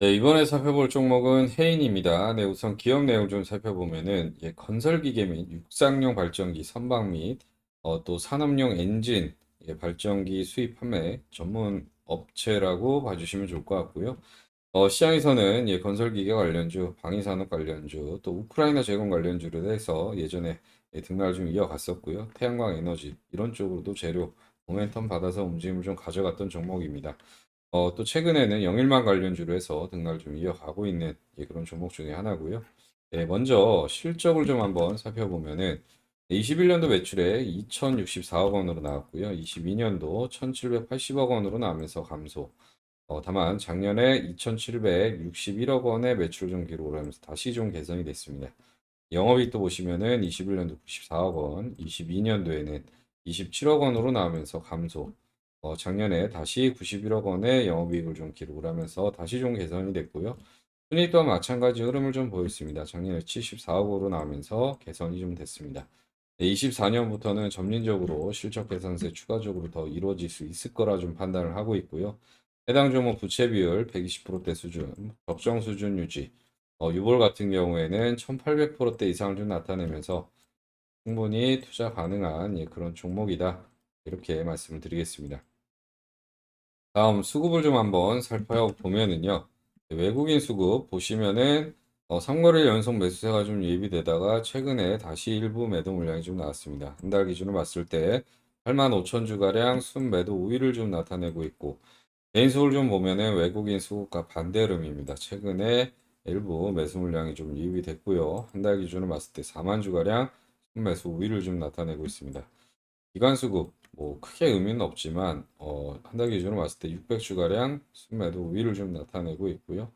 네, 이번에 살펴볼 종목은 해인입니다. 네, 우선 기업 내용 좀 살펴보면은 예, 건설기계 및 육상용 발전기 선박 및 어, 또 산업용 엔진 예, 발전기 수입 판매 전문 업체라고 봐주시면 좋을 것 같고요. 어, 시장에서는 예, 건설기계 관련주, 방위산업 관련주, 또 우크라이나 재건 관련주로 해서 예전에 예, 등락을 좀 이어갔었고요. 태양광 에너지 이런 쪽으로도 재료 모멘텀 받아서 움직임을 좀 가져갔던 종목입니다. 어, 또 최근에는 영일만 관련주로 해서 등락을 좀 이어가고 있는 예, 그런 종목 중에 하나고요. 예, 먼저 실적을 좀 한번 살펴보면은 21년도 매출에 2,064억 원으로 나왔고요. 22년도 1,780억 원으로 나오면서 감소. 어, 다만 작년에 2,761억 원의 매출 좀 기록을 하면서 다시 좀 개선이 됐습니다. 영업이익도 보시면은 21년도 94억 원, 22년도에는 27억 원으로 나오면서 감소. 어, 작년에 다시 91억 원의 영업이익을 좀 기록을 하면서 다시 좀 개선이 됐고요. 순이익 또한 마찬가지 흐름을 좀 보였습니다. 작년에 74억으로 나오면서 개선이 좀 됐습니다. 24년부터는 점진적으로 실적 개선세 추가적으로 더 이루어질 수 있을 거라 좀 판단을 하고 있고요. 해당 종목 부채 비율 120%대 수준, 적정 수준 유지. 어, 유볼 같은 경우에는 1800%대 이상을 좀 나타내면서 충분히 투자 가능한 예, 그런 종목이다. 이렇게 말씀을 드리겠습니다. 다음 수급을 좀 한번 살펴보면은요. 외국인 수급 보시면은 어, 3거래일 연속 매수세가 좀 예비되다가 최근에 다시 일부 매도 물량이 좀 나왔습니다. 한 달 기준으로 봤을 때 8만 5천 주가량 순매도 우위를 좀 나타내고 있고 개인 수급을 좀 보면은 외국인 수급과 반대 흐름입니다. 최근에 일부 매수 물량이 좀 유입이 됐고요. 한 달 기준으로 봤을 때 4만 주가량 순매수 우위를 좀 나타내고 있습니다. 기관 수급 뭐 크게 의미는 없지만 어, 한 달 기준으로 봤을 때 600주가량 순매도 우위를 좀 나타내고 있고요.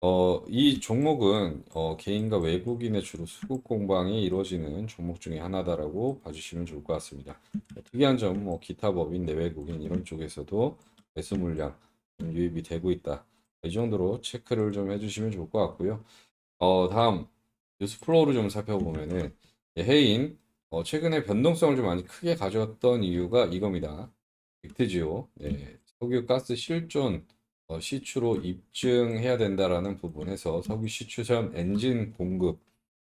어, 이 종목은 어, 개인과 외국인의 주로 수급 공방이 이루어지는 종목 중에 하나다라고 봐주시면 좋을 것 같습니다. 특이한 점은 뭐 기타 법인, 내외국인 이런 쪽에서도 매수 물량 좀 유입이 되고 있다. 이 정도로 체크를 좀 해주시면 좋을 것 같고요. 어, 다음 뉴스 플로우를 좀 살펴보면은 예, 해인 어, 최근에 변동성을 좀 많이 크게 가져왔던 이유가 이겁니다. 빅트지오, 네, 석유 가스 실존 어, 시추로 입증해야 된다라는 부분에서 석유 시추전 엔진 공급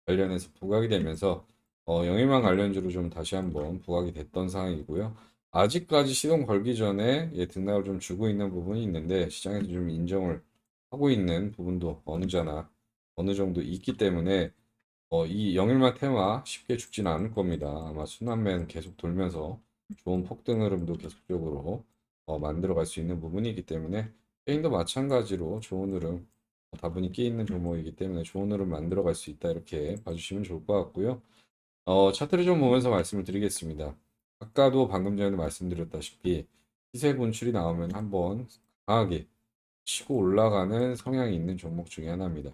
관련해서 부각이 되면서 어, 영일만 관련주로 좀 다시 한번 부각이 됐던 상황이고요. 아직까지 시동 걸기 전에 예, 등락을 좀 주고 있는 부분이 있는데 시장에서 좀 인정을 하고 있는 부분도 어느 자나 어느 정도 있기 때문에 어, 이 영일만 테마 쉽게 죽지는 않을 겁니다. 아마 순환맨 계속 돌면서 좋은 폭등 흐름도 계속적으로 어, 만들어갈 수 있는 부분이기 때문에 게임도 마찬가지로 좋은 흐름 어, 다분히 끼 있는 종목이기 때문에 좋은 흐름 만들어갈 수 있다 이렇게 봐주시면 좋을 것 같고요. 어, 차트를 좀 보면서 말씀을 드리겠습니다. 아까도 방금 전에 말씀드렸다시피 시세 분출이 나오면 한번 강하게 치고 올라가는 성향이 있는 종목 중에 하나입니다.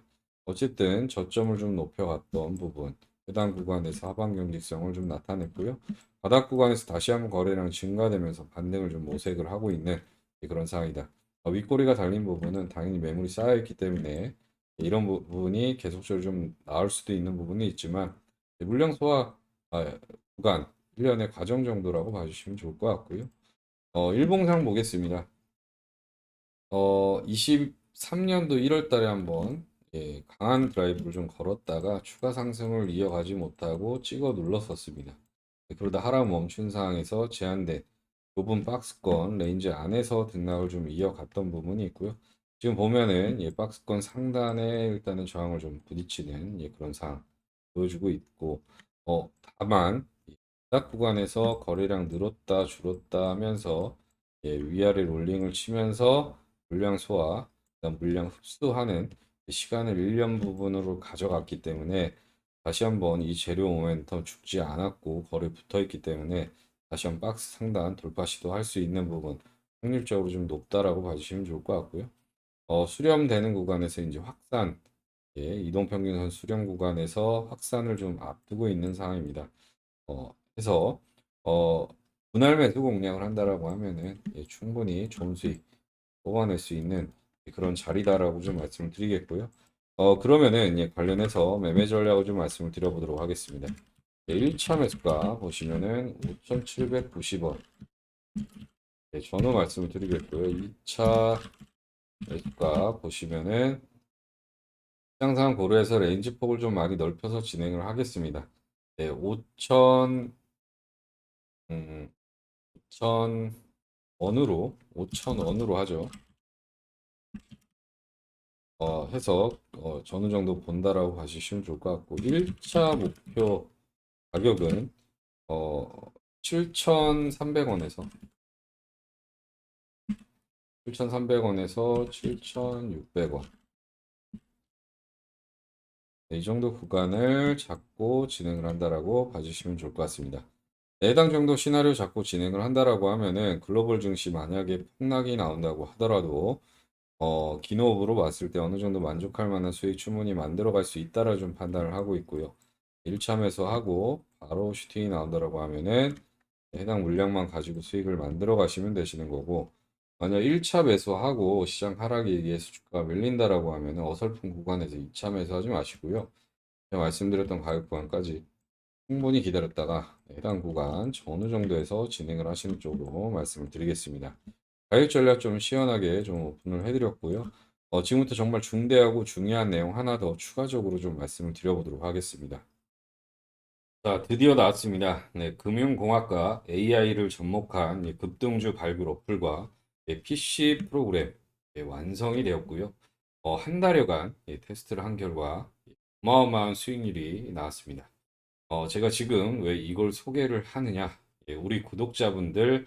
어쨌든 저점을 좀 높여갔던 부분, 해당 구간에서 하방 경직성을 좀 나타냈고요. 바닥 구간에서 다시 한번 거래량 증가되면서 반등을 좀 모색을 하고 있는 그런 상황이다. 어, 윗꼬리가 달린 부분은 당연히 매물이 쌓여있기 때문에 이런 부분이 계속적으로 좀 나올 수도 있는 부분이 있지만 물량 소화 아, 구간 1년의 과정 정도라고 봐주시면 좋을 것 같고요. 어, 일봉상 보겠습니다. 어, 23년도 1월 달에 한번 예, 강한 드라이브를 좀 걸었다가 추가 상승을 이어가지 못하고 찍어 눌렀었습니다. 네, 그러다 하락 멈춘 상황에서 제한된 좁은 박스권 레인지 안에서 등락을 좀 이어갔던 부분이 있고요. 지금 보면은 예, 박스권 상단에 일단은 저항을 좀 부딪히는 예, 그런 상황 보여주고 있고 어, 다만 바닥 구간에서 거래량 늘었다 줄었다 하면서 예, 위아래 롤링을 치면서 물량 소화, 물량 흡수하는 시간을 1년 부분으로 가져갔기 때문에 다시 한번 이 재료 모멘텀 죽지 않았고 거래 붙어 있기 때문에 다시 한번 박스 상단 돌파 시도 할 수 있는 부분 확률적으로 좀 높다라고 봐주시면 좋을 것 같고요. 어, 수렴되는 구간에서 이제 확산, 예, 이동평균선 수렴 구간에서 확산을 좀 앞두고 있는 상황입니다. 어, 그래서 어, 분할 매수 공략을 한다라고 하면은 예, 충분히 좋은 수익 뽑아낼 수 있는 그런 자리다라고 좀 말씀을 드리겠고요. 어, 그러면은 예, 관련해서 매매 전략을 좀 말씀을 드려보도록 하겠습니다. 예, 1차 매수가 보시면은 5,790원. 예, 전후 말씀을 드리겠고요. 2차 매수가 보시면은 시장상 고려해서 레인지 폭을 좀 많이 넓혀서 진행을 하겠습니다. 네, 5천 음, 5천 원으로 5천 원으로 하죠. 어, 해서 어, 어느 정도 본다라고 봐주시면 좋을 것 같고 1차 목표 가격은 어, 7,300원에서 7,300원에서 7,600원 네, 이 정도 구간을 잡고 진행을 한다라고 봐주시면 좋을 것 같습니다. 네, 해당 정도 시나리오 잡고 진행을 한다라고 하면은 글로벌 증시 만약에 폭락이 나온다고 하더라도 어, 기노업으로 봤을 때 어느 정도 만족할 만한 수익 추문이 만들어갈 수 있다라 좀 판단을 하고 있고요. 1차 매수하고 바로 슈팅이 나온다라고 하면은 해당 물량만 가지고 수익을 만들어 가시면 되시는 거고 만약 1차 매수하고 시장 하락에 의해서 주가가 밀린다라고 하면은 어설픈 구간에서 2차 매수하지 마시고요. 제가 말씀드렸던 가격 구간까지 충분히 기다렸다가 해당 구간 어느 정도에서 진행을 하시는 쪽으로 말씀을 드리겠습니다. 가격 전략 좀 시원하게 좀 오픈을 해드렸고요. 어, 지금부터 정말 중대하고 중요한 내용 하나 더 추가적으로 좀 말씀을 드려보도록 하겠습니다. 자, 드디어 나왔습니다. 네, 금융공학과 AI를 접목한 이 급등주 발굴 어플과 예, PC 프로그램 예, 완성이 되었고요. 어, 한 달여간 예, 테스트를 한 결과 어마어마한 수익률이 나왔습니다. 어, 제가 지금 왜 이걸 소개를 하느냐? 예, 우리 구독자분들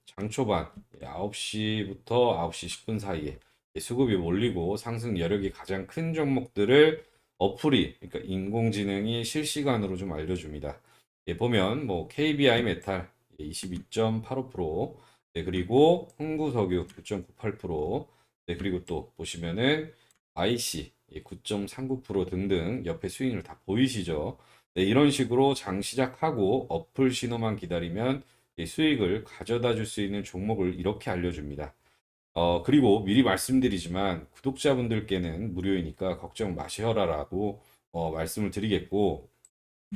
장초반 9시부터 9시 10분 사이에 예, 수급이 몰리고 상승 여력이 가장 큰 종목들을 어플이 그러니까 인공지능이 실시간으로 좀 알려줍니다. 예, 보면 뭐 KBI 메탈 22.85%, 네, 그리고 흥구석유 9.98%, 네, 그리고 또 보시면은 IC 9.39% 등등 옆에 스윙을 다 보이시죠? 네, 이런 식으로 장 시작하고 어플 신호만 기다리면 이 수익을 가져다 줄 수 있는 종목을 이렇게 알려줍니다. 어, 그리고 미리 말씀드리지만 구독자분들께는 무료이니까 걱정 마셔라라고 어, 말씀을 드리겠고,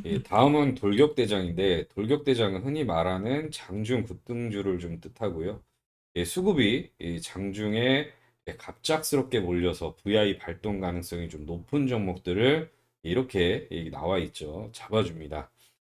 예, 다음은 돌격대장인데, 돌격대장은 흔히 말하는 장중 급등주를 좀 뜻하고요. 예, 수급이 이 장중에 예, 갑작스럽게 몰려서 VI 발동 가능성이 좀 높은 종목들을 이렇게 예, 나와 있죠. 잡아줍니다.